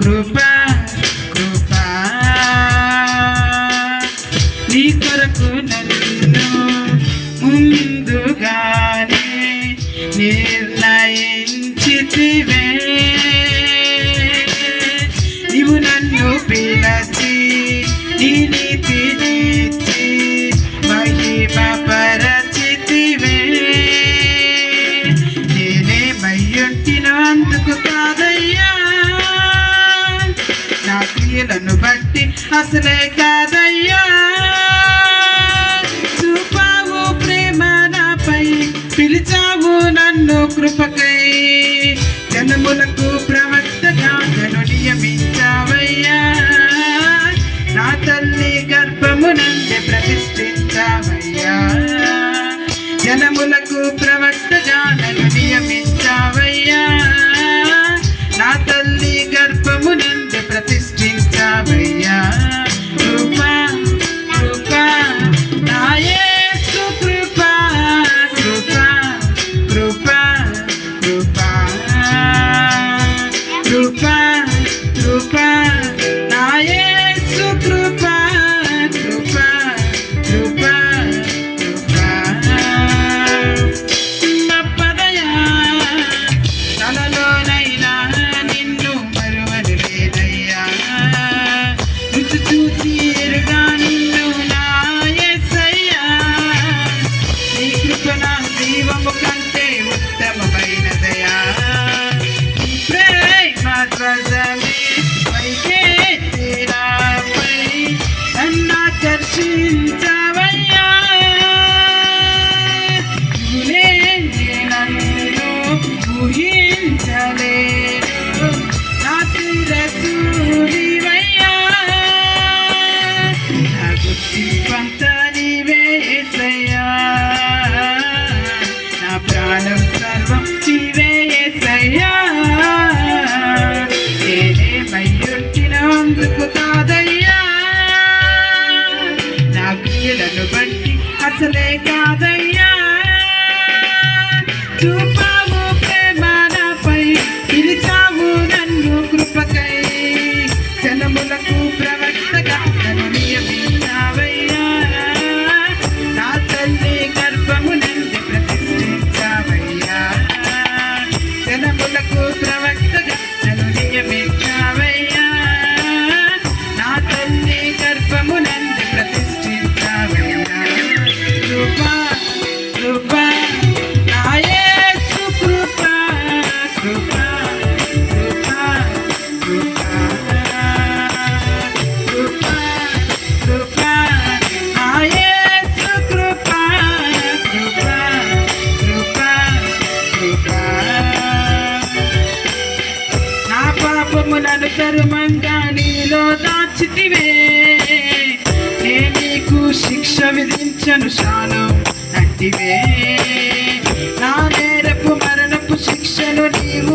కృప కృప. నీ కొరకు నన్ను ముందుగానే నిర్ణయించితివే. నీవు నన్ను పిలచి నీ ఆసనే కాదయ్యా. చూపావు ప్రేమ నాపై పిలిచావు నన్ను కృపకై. Rupa, Rupa. Thank you. ధర్మంగా నీలో దాచితివే. నేను నీకు శిక్ష విధించను శానం అంటివే నా నేరపు మరణపు శిక్షను నీవు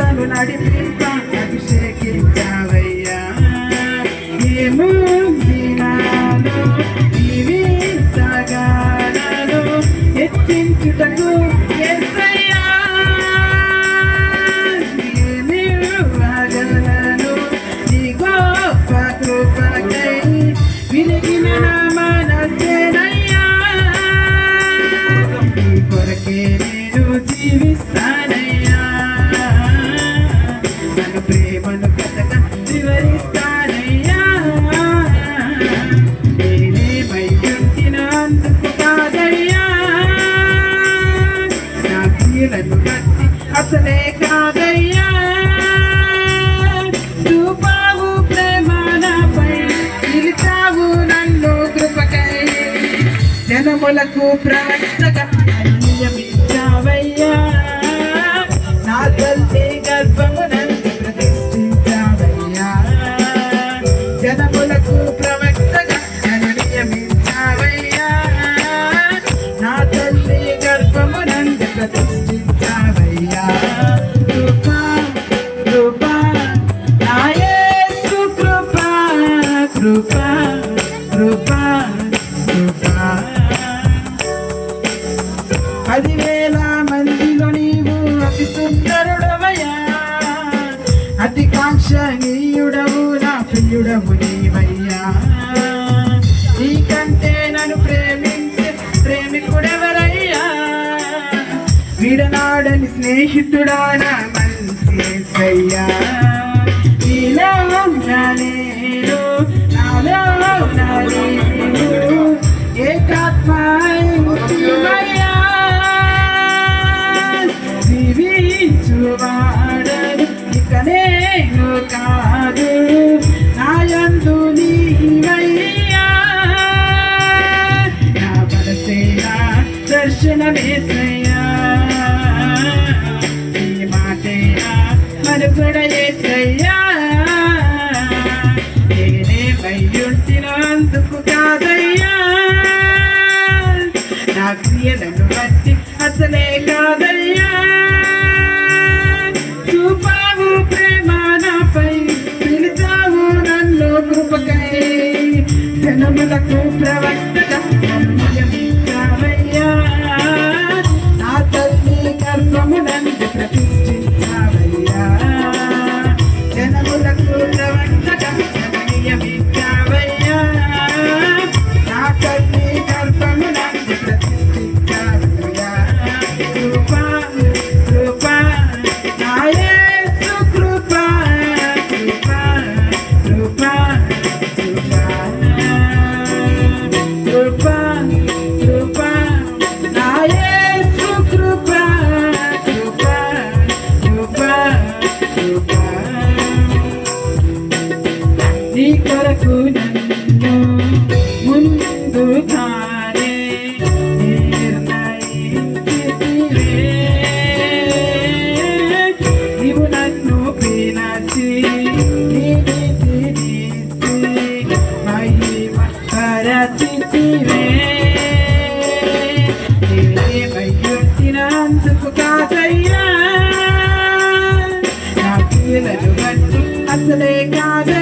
I'm not Pinta కీలను గట్టి అసలే కాదయ్యా చూపావు ప్రేమ నాపై నిలిచావు నన్ను కృపకై. జనములకు ప్రవక్తగా స్నేహితుడాన మంచేసయ్యా నీలో నేను? నాలో నేను? ఏకాత్మ సరిపడ ఏసయ్యా నేనేమయ్యుంటినందుకు కాదయ్యా. నా క్రియలను బట్టి అసలే కాదయ్యా. చూపావు ప్రేమ నాపై పిలిచావు నన్ను కృపకై. జనములకు ప్రవర్తన Hasta le cagas.